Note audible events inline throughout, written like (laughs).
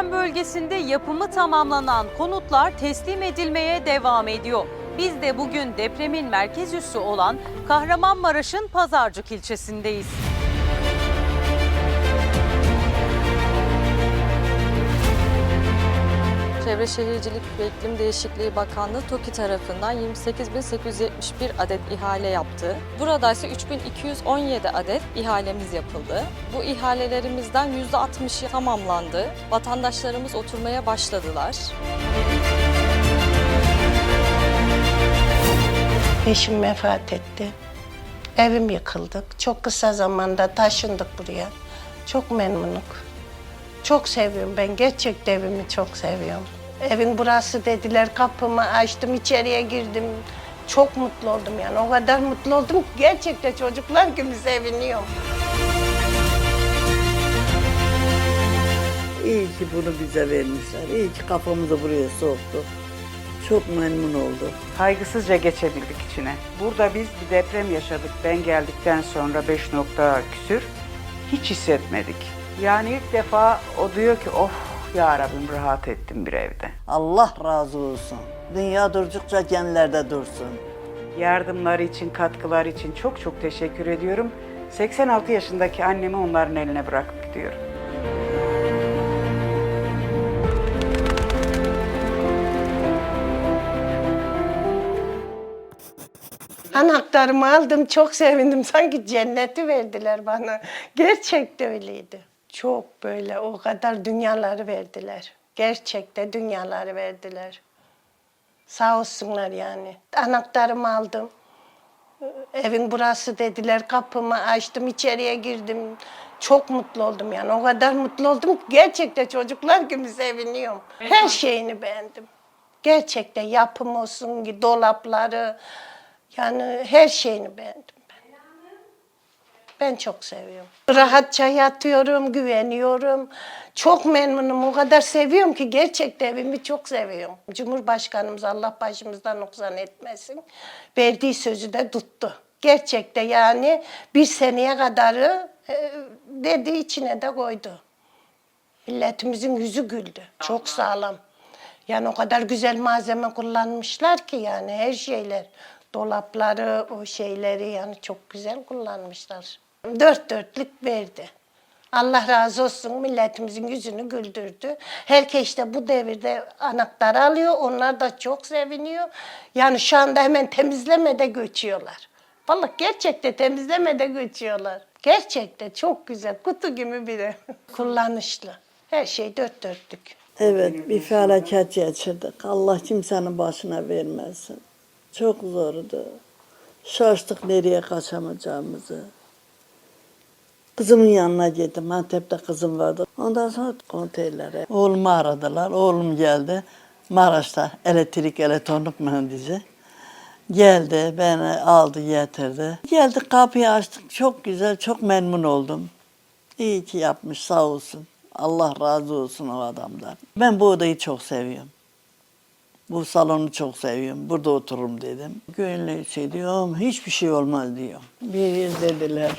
Deprem bölgesinde yapımı tamamlanan konutlar teslim edilmeye devam ediyor. Biz de bugün depremin merkez üssü olan Kahramanmaraş'ın Pazarcık ilçesindeyiz. Çevre Şehircilik ve İklim Değişikliği Bakanlığı TOKİ tarafından 28.871 adet ihale yaptı. Burada ise 3217 adet ihalemiz yapıldı. Bu ihalelerimizden %60'ı tamamlandı. Vatandaşlarımız oturmaya başladılar. Eşim vefat etti. Evim yıkıldı. Çok kısa zamanda taşındık buraya. Çok memnunum. Çok seviyorum ben. Gerçekten evimi çok seviyorum. Evin burası dediler. Kapımı açtım, içeriye girdim. Çok mutlu oldum yani. O kadar mutlu oldum ki gerçekten çocuklar gibi seviniyorum. İyi ki bunu bize vermişler. İyi ki kafamızı buraya soktu. Çok memnun oldum. Kaygısızca geçebildik içine. Burada biz bir deprem yaşadık. Ben geldikten sonra 5 nokta küsür hiç hissetmedik. Yani ilk defa o diyor ki oh ya Rabbim rahat ettim bir evde. Allah razı olsun. Dünya durdukça genlerde dursun. Yardımları için, katkıları için çok çok teşekkür ediyorum. 86 yaşındaki annemi onların eline bırakıp gidiyorum. Anahtarımı aldım, çok sevindim. Sanki cenneti verdiler bana. Gerçekten öyleydi. Çok böyle o kadar dünyaları verdiler. Gerçekten dünyaları verdiler. Sağ olsunlar yani. Anahtarımı aldım. Evin burası dediler. Kapımı açtım, içeriye girdim. Çok mutlu oldum yani. O kadar mutlu oldum ki gerçekten çocuklar gibi seviniyorum. Her şeyini beğendim. Gerçekten yapım olsun, dolapları, yani her şeyini beğendim ben. Çok seviyorum. Rahatça yatıyorum, güveniyorum. Çok memnunum. O kadar seviyorum ki gerçekten evimi çok seviyorum. Cumhurbaşkanımız Allah başımızdan noksan etmesin. Verdiği sözü de tuttu. Gerçekten yani bir seneye kadarı dedi içine de koydu. Milletimizin yüzü güldü. Çok sağlam. Yani o kadar güzel malzeme kullanmışlar ki yani her şeyler. Dolapları, o şeyleri yani çok güzel kullanmışlar. Dört dörtlük verdi. Allah razı olsun milletimizin yüzünü güldürdü. Herkes de bu devirde anahtar alıyor. Onlar da çok seviniyor. Yani şu anda hemen temizlemede göçüyorlar. Vallahi gerçekten temizlemede göçüyorlar. Gerçekten çok güzel. Kutu gibi biri. (laughs) Kullanışlı. Her şey dört dörtlük. Evet bir felaket geçirdik. Allah kimsenin başına vermesin. Çok zordu. Şaştık nereye kaçamayacağımızı. Kızımın yanına gittim. Antep'te kızım vardı. Ondan sonra konteynere. Oğlumu aradılar. Oğlum geldi. Maraş'ta elektrik elektronik mühendisi. Geldi, beni aldı, getirdi. Geldik kapıyı açtık. Çok güzel, çok memnun oldum. İyi ki yapmış, sağ olsun. Allah razı olsun o adamdan. Ben bu odayı çok seviyorum. Bu salonu çok seviyorum. Burada otururum dedim. Gönlü şey hiçbir şey olmaz diyor. Bir dediler,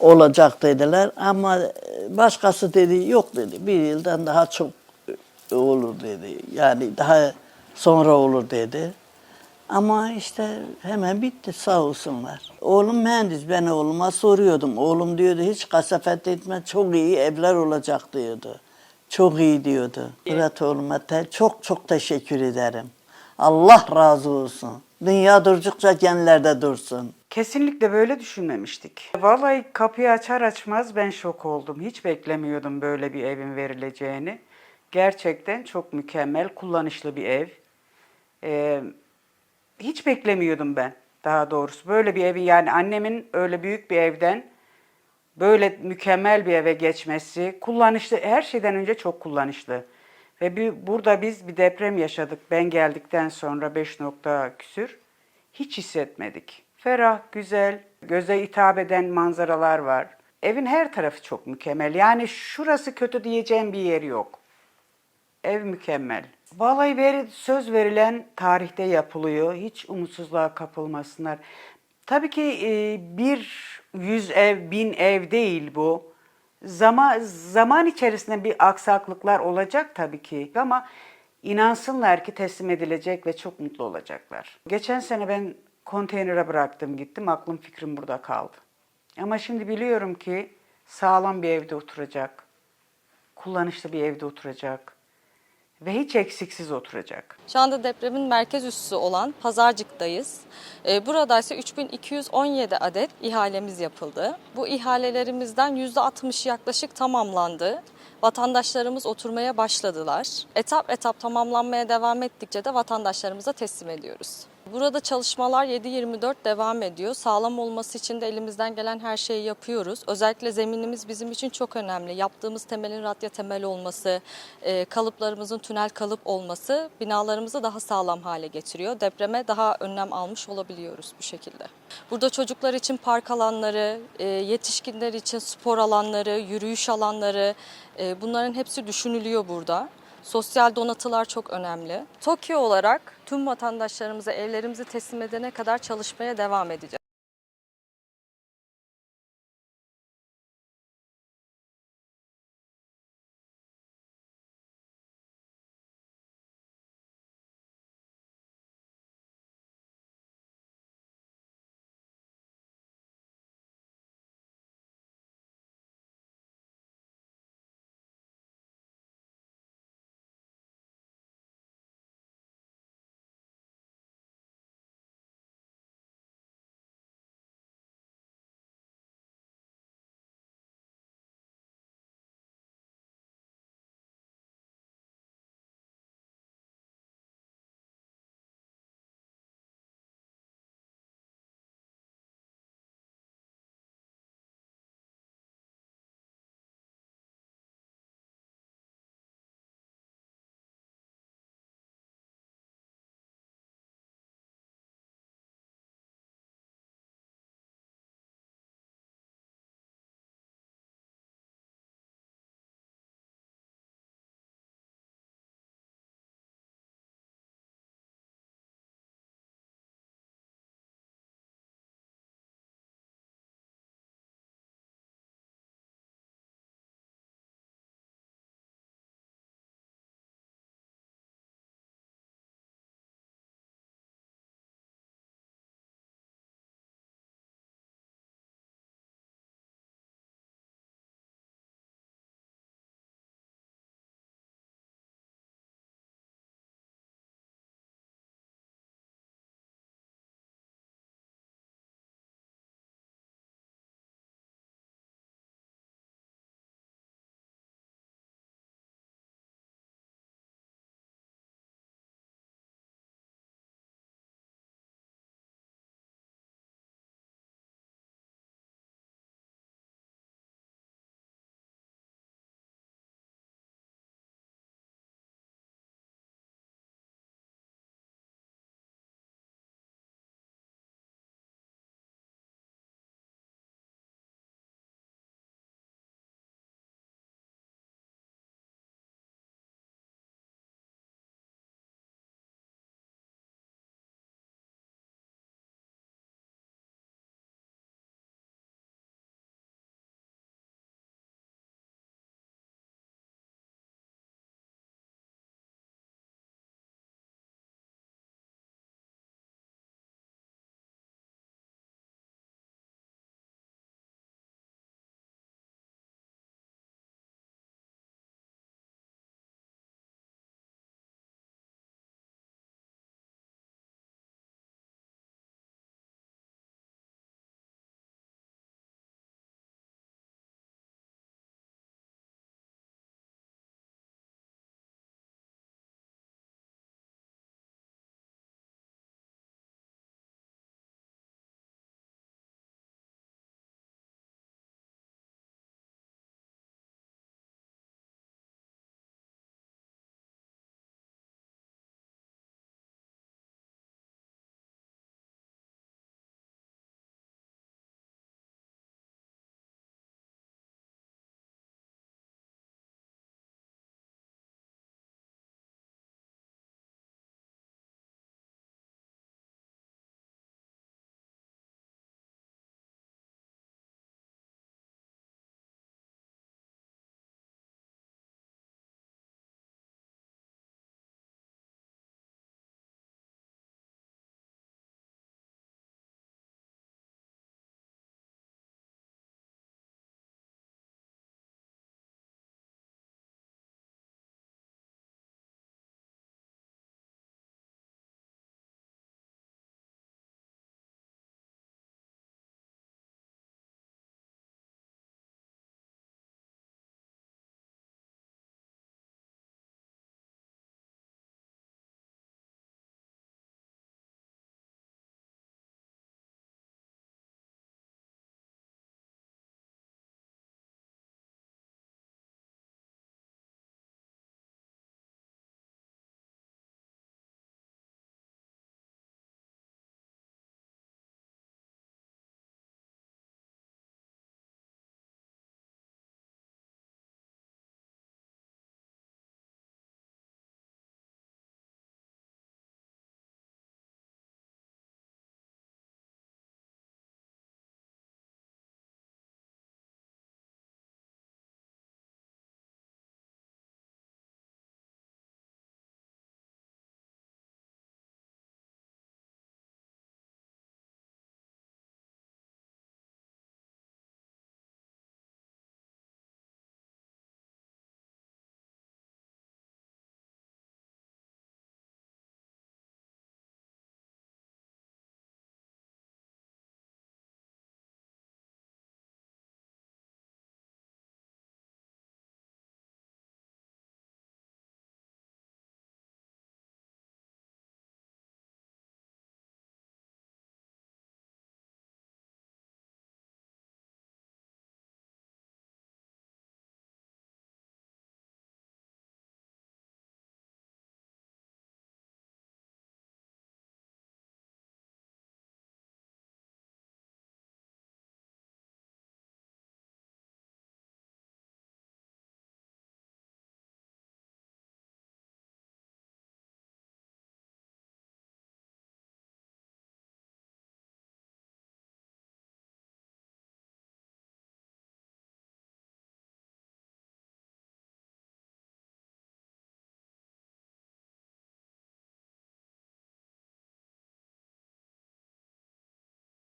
olacak dediler ama başkası dedi yok dedi. Bir yıldan daha çok olur dedi. Yani daha sonra olur dedi. Ama işte hemen bitti sağ olsunlar. Oğlum mühendis. Ben oğluma soruyordum. Oğlum diyordu hiç kasafet etme çok iyi evler olacak diyordu. Çok iyi diyordu. Murat oğluma te- çok çok teşekkür ederim. Allah razı olsun. Dünya durdukça genlerde dursun. Kesinlikle böyle düşünmemiştik. Vallahi kapıyı açar açmaz ben şok oldum. Hiç beklemiyordum böyle bir evin verileceğini. Gerçekten çok mükemmel, kullanışlı bir ev. Ee, hiç beklemiyordum ben daha doğrusu. Böyle bir evin yani annemin öyle büyük bir evden böyle mükemmel bir eve geçmesi, kullanışlı, her şeyden önce çok kullanışlı. Ve bir, burada biz bir deprem yaşadık. Ben geldikten sonra 5 nokta küsür. Hiç hissetmedik. Ferah, güzel, göze hitap eden manzaralar var. Evin her tarafı çok mükemmel. Yani şurası kötü diyeceğim bir yer yok. Ev mükemmel. Vallahi veri, söz verilen tarihte yapılıyor. Hiç umutsuzluğa kapılmasınlar. Tabii ki e, bir yüz ev, bin ev değil bu. Zaman zaman içerisinde bir aksaklıklar olacak tabii ki ama inansınlar ki teslim edilecek ve çok mutlu olacaklar. Geçen sene ben konteynere bıraktım gittim. Aklım fikrim burada kaldı. Ama şimdi biliyorum ki sağlam bir evde oturacak. Kullanışlı bir evde oturacak ve hiç eksiksiz oturacak. Şu anda depremin merkez üssü olan Pazarcık'tayız. Burada ise 3217 adet ihalemiz yapıldı. Bu ihalelerimizden %60 yaklaşık tamamlandı. Vatandaşlarımız oturmaya başladılar. Etap etap tamamlanmaya devam ettikçe de vatandaşlarımıza teslim ediyoruz. Burada çalışmalar 7-24 devam ediyor. Sağlam olması için de elimizden gelen her şeyi yapıyoruz. Özellikle zeminimiz bizim için çok önemli. Yaptığımız temelin radya temel olması, e, kalıplarımızın tünel kalıp olması binalarımızı daha sağlam hale getiriyor. Depreme daha önlem almış olabiliyoruz bu şekilde. Burada çocuklar için park alanları, e, yetişkinler için spor alanları, yürüyüş alanları e, bunların hepsi düşünülüyor burada. Sosyal donatılar çok önemli. TOKİ olarak tüm vatandaşlarımıza evlerimizi teslim edene kadar çalışmaya devam edeceğiz.